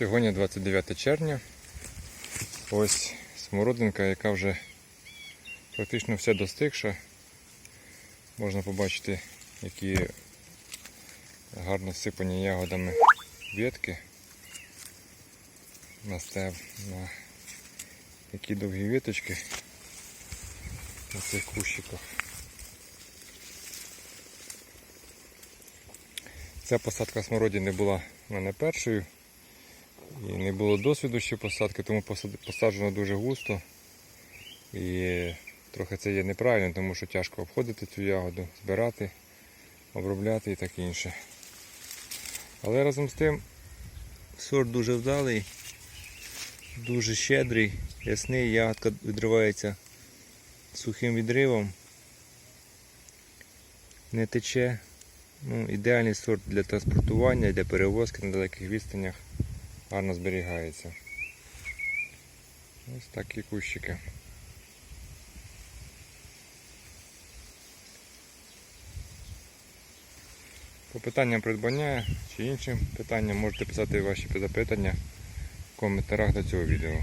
Сьогодні 29 червня. Ось смородинка, яка вже практично вся достигша. Можна побачити, які гарно сипані ягодами ветки на стеб, на які довгі віточки на цих кущиках. Ця посадка смородини була в мене першою. І не було досвіду ще посадки, тому посаджено дуже густо. І трохи це є неправильно, тому що тяжко обходити цю ягоду, збирати, обробляти і таке інше. Але разом з тим сорт дуже вдалий, дуже щедрий, ясний, ягодка відривається сухим відривом, не тече. Ну, ідеальний сорт для транспортування, для перевозки на далеких відстанях гарно зберігається. Ось такі кущики. По питанням придбання чи іншим питанням можете писати ваші запитання в коментарях до цього відео.